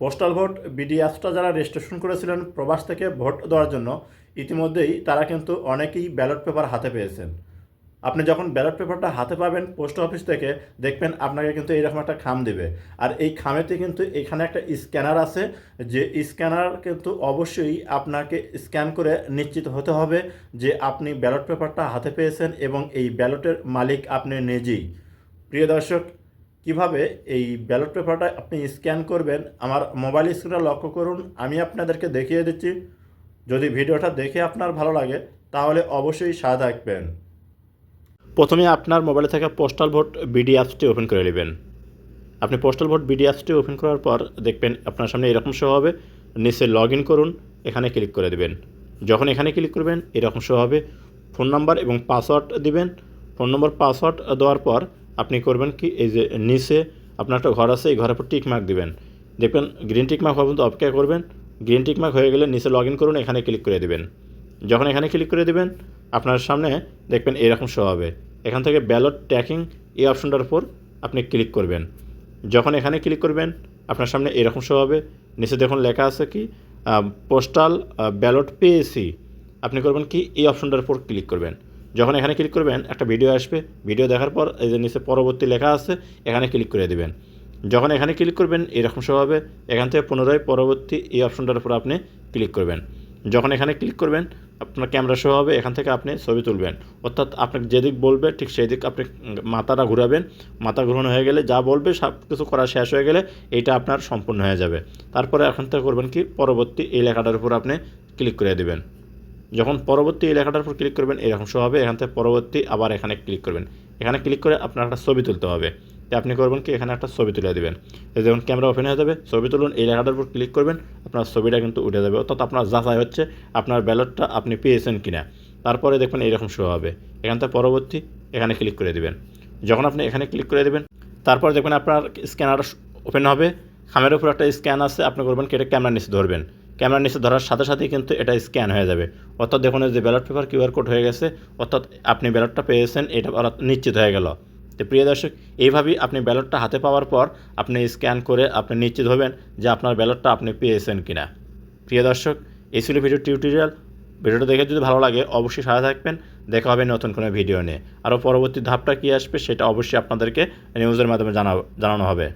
Postal vote BD অ্যাপসটা যারা registration করেছিলেন প্রবাস থেকে ভোট দেওয়ার জন্য, ইতিমধ্যেই তারা কিন্তু অনেকেই ব্যালট পেপার হাতে পেয়েছেন। আপনি যখন ব্যালট পেপারটা হাতে পাবেন পোস্ট অফিস থেকে, দেখবেন আপনাকে কিন্তু এইরকম একটা খাম দেবে। আর এই খামেতে কিন্তু এখানে একটা স্ক্যানার আছে, যে স্ক্যানার কিন্তু অবশ্যই আপনাকে স্ক্যান করে নিশ্চিত হতে হবে যে আপনি ব্যালট পেপারটা হাতে পেয়েছেন এবং এই ব্যালটের মালিক আপনি নিজেই। প্রিয় দর্শক কীভাবে এই ব্যালট পেপারটা আপনি স্ক্যান করবেন, আমার মোবাইল স্ক্রিনে লক্ষ্য করুন, আমি আপনাদেরকে দেখিয়ে দিচ্ছি। যদি ভিডিওটা দেখে আপনার ভালো লাগে, তাহলে অবশ্যই সাথে থাকবেন। প্রথমে আপনার মোবাইলে থাকা পোস্টাল ভোট বিডি অ্যাপসটি ওপেন করে নেবেন। আপনি পোস্টাল ভোট বিডি অ্যাপসটি ওপেন করার পর দেখবেন আপনার সামনে এরকম শো হবে। নিচে লগ ইন করুন, এখানে ক্লিক করে দেবেন। যখন এখানে ক্লিক করবেন, এরকম শো হবে। ফোন নাম্বার এবং পাসওয়ার্ড দিবেন। ফোন নম্বর পাসওয়ার্ড দেওয়ার পর আপনি করবেন কি? এই যে নিচে আপনার একটা ঘর আছে, এই ঘরের উপর টিক মার্ক দিবেন। দেখবেন গ্রিন টিক মার্ক হওয়া পর্যন্ত অপেক্ষা করবেন। গ্রিন টিক মার্ক হয়ে গেলে নিচে লগ ইন করুন, এখানে ক্লিক করে দেবেন। যখন এখানে ক্লিক করে দেবেন, আপনার সামনে দেখবেন এরকম শো হবে। এখান থেকে ব্যালট ট্র্যাকিং এই অপশনটার উপর আপনি ক্লিক করবেন। যখন এখানে ক্লিক করবেন, আপনার সামনে এরকম শো হবে। নিচে দেখুন লেখা আছে কি? পোস্টাল ব্যালট পেয়েছি। আপনি করবেন কি? এই অপশনটার উপর ক্লিক করবেন। যখন এখানে ক্লিক করবেন, একটা ভিডিও আসবে। ভিডিও দেখার পর এই যে নিচে পরবর্তী লেখা আছে, এখানে ক্লিক করে দেবেন। যখন এখানে ক্লিক করবেন, এরকম শো হবে। এখান থেকে পুনরায় পরবর্তী এই অপশনটার উপর আপনি ক্লিক করবেন। যখন এখানে ক্লিক করবেন, আপনার ক্যামেরা শো হবে, এখান থেকে আপনি ছবি তুলবেন। অর্থাৎ আপনাকে যেদিক বলবে, ঠিক সেই দিক আপনি মাথাটা ঘুরাবেন। মাথা ঘুরানো হয়ে গেলে যা বলবে সব কিছু করা শেষ হয়ে গেলে এইটা আপনার সম্পূর্ণ হয়ে যাবে। তারপরে এখান থেকে করবেন কি? পরবর্তী এই লেখাটার উপর আপনি ক্লিক করে দেবেন। যখন পরবর্তী এই লেখাটার উপর ক্লিক করবেন, এরকম শো হবে। এখান থেকে পরবর্তী আবার এখানে ক্লিক করবেন। এখানে ক্লিক করে আপনার একটা ছবি তুলতে হবে। তো আপনি করবেন কি? এখানে একটা ছবি তুলে দেবেন। যখন ক্যামেরা ওপেন হয়ে যাবে, ছবি তুলুন, এই লেখাটার উপর ক্লিক করবেন, আপনার ছবিটা কিন্তু উঠে যাবে। অর্থাৎ আপনার যাচাই হচ্ছে আপনার ব্যালটটা আপনি পেয়েছেন কিনা। তারপরে দেখবেন এইরকম শো হবে। এখান থেকে পরবর্তী এখানে ক্লিক করে দেবেন। যখন আপনি এখানে ক্লিক করে দেবেন, তারপর দেখবেন আপনার স্ক্যানার ওপেন হবে। খামের উপর একটা স্ক্যান আছে, আপনি করবেন কি? এটা ক্যামেরা নিচে ধরবেন। ক্যামেরার নিচে ধরার সাথে সাথেই কিন্তু এটা স্ক্যান হয়ে যাবে। অর্থাৎ দেখুন যে ব্যালট পেপার কিউআর কোড হয়ে গেছে, অর্থাৎ আপনি ব্যালটটা পেয়েছেন, এটা নিশ্চিত হয়ে গেল। তো প্রিয় দর্শক, এইভাবেই আপনি ব্যালটটা হাতে পাওয়ার পর আপনি স্ক্যান করে আপনি নিশ্চিত হবেন যে আপনার ব্যালটটা আপনি পেয়েছেন কিনা। প্রিয় দর্শক, এই ছিল ভিডিও টিউটোরিয়াল। ভিডিওটা দেখে যদি ভালো লাগে, অবশ্যই সাথে থাকবেন। দেখা হবে নতুন কোনো ভিডিও নিয়ে। আরও পরবর্তী ধাপটা কী আসবে, সেটা অবশ্যই আপনাদেরকে নিউজের মাধ্যমে জানাব জানানো হবে।